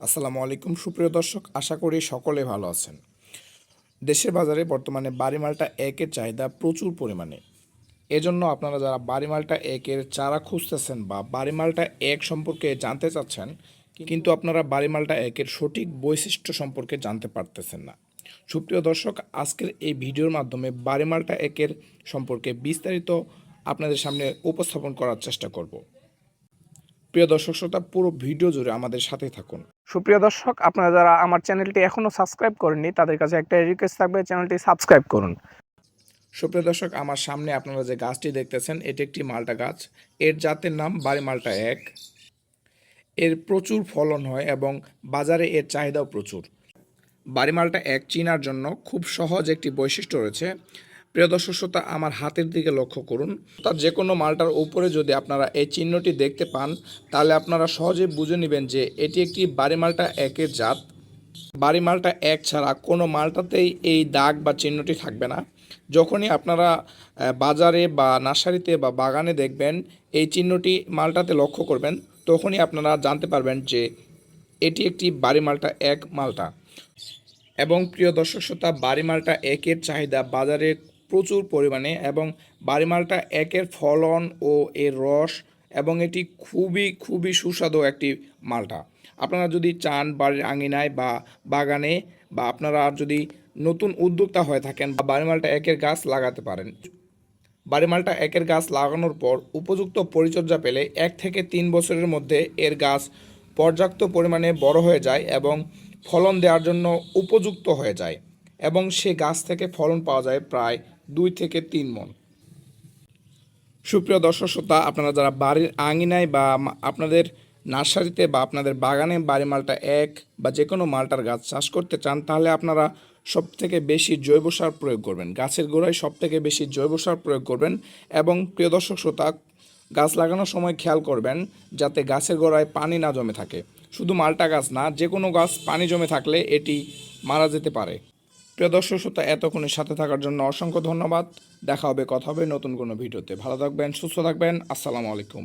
আসসালামু আলাইকুম, সুপ্রিয় দর্শক। আশা করি সকলে ভালো আছেন। দেশের বাজারে বর্তমানে বাড়ি মালটা একের চাহিদা প্রচুর পরিমাণে। এজন্য আপনারা যারা বাড়ি মালটা একের চারা খুঁজতেছেন বা বাড়ি মালটা এক সম্পর্কে জানতে চাচ্ছেন, কিন্তু আপনারা বাড়ি মালটা একের সঠিক বৈশিষ্ট্য সম্পর্কে জানতে পারতেছেন না। সুপ্রিয় দর্শক, আজকের এই ভিডিওর মাধ্যমে বাড়ি মালটা একের সম্পর্কে বিস্তারিত আপনাদের সামনে উপস্থাপন করার চেষ্টা করব। প্রিয় দর্শক, শ্রোতা, পুরো ভিডিও জুড়ে আমাদের সাথে থাকুন। সুপ্রিয় দর্শক, আপনারা যারা আমার চ্যানেলটি এখনও সাবস্ক্রাইব করেননি, তাদের কাছে একটা রিকোয়েস্ট থাকবে, চ্যানেলটি সাবস্ক্রাইব করুন। সুপ্রিয় দর্শক, আমার সামনে আপনারা যে গাছটি দেখতেছেন, এটি একটি মালটা গাছ। এর জাতের নাম বাড়ি মালটা এক। এর প্রচুর ফলন হয় এবং বাজারে এর চাহিদাও প্রচুর। বাড়ি মালটা এক, চিনার জন্য খুব সহজ একটি বৈশিষ্ট্য রয়েছে। প্রিয় দর্শক শ্রোতা, আমার হাতের দিকে লক্ষ্য করুন। তার যে কোনো মালটার উপরে যদি আপনারা এই চিহ্নটি দেখতে পান, তাহলে আপনারা সহজে বুঝে নেবেন যে এটি একটি বাড়ি মালটা একের জাত। বাড়ি মালটা এক ছাড়া কোনো মালটাতেই এই দাগ বা চিহ্নটি থাকবে না। যখনই আপনারা বাজারে বা নার্সারিতে বা বাগানে দেখবেন এই চিহ্নটি মালটাতে লক্ষ্য করবেন, তখনই আপনারা জানতে পারবেন যে এটি একটি বাড়ি মালটা এক মালটা। এবং প্রিয় দর্শক শ্রোতা, বাড়ি মালটা একের চাহিদা বাজারে প্রচুর পরিমাণে এবং বাড়ি মালটা একের ফলন ও এর রস এবং এটি খুবই খুবই সুস্বাদু একটি মালটা। আপনারা যদি চান বাড়ির আঙিনায় বা বাগানে বা আপনারা যদি নতুন উদ্যোক্তা হয়ে থাকেন বা বাড়ি মালটা একের গাছ লাগাতে পারেন। বাড়ি মালটা একের গাছ লাগানোর পর উপযুক্ত পরিচর্যা পেলে এক থেকে তিন বছরের মধ্যে এর গাছ পর্যাপ্ত পরিমাণে বড় হয়ে যায় এবং ফলন দেওয়ার জন্য উপযুক্ত হয়ে যায় এবং সে গাছ থেকে ফলন পাওয়া যায় প্রায় দুই থেকে তিন মন। সুপ্রিয় দর্শক শ্রোতা, আপনারা যারা বাড়ির আঙিনায় বা আপনাদের নার্সারিতে বা আপনাদের বাগানে বাড়ি মালটা এক বা যে কোনো মালটার গাছ চাষ করতে চান, তাহলে আপনারা সব থেকে বেশি জৈব সার প্রয়োগ করবেন। গাছের গোড়ায় সব থেকে বেশি জৈব সার প্রয়োগ করবেন এবং প্রিয় দর্শক শ্রোতা, গাছ লাগানোর সময় খেয়াল করবেন যাতে গাছের গোড়ায় পানি না জমে থাকে। শুধু মালটা গাছ না যে কোনো গাছ পানি জমে থাকলে এটি মারা যেতে পারে। প্রিয় দর্শক শ্রোতা, এতক্ষণের সাথে থাকার জন্য অসংখ্য ধন্যবাদ। দেখা হবে, কথা হবে নতুন কোনো ভিডিওতে। ভালো থাকবেন, সুস্থ থাকবেন। আসসালামু আলাইকুম।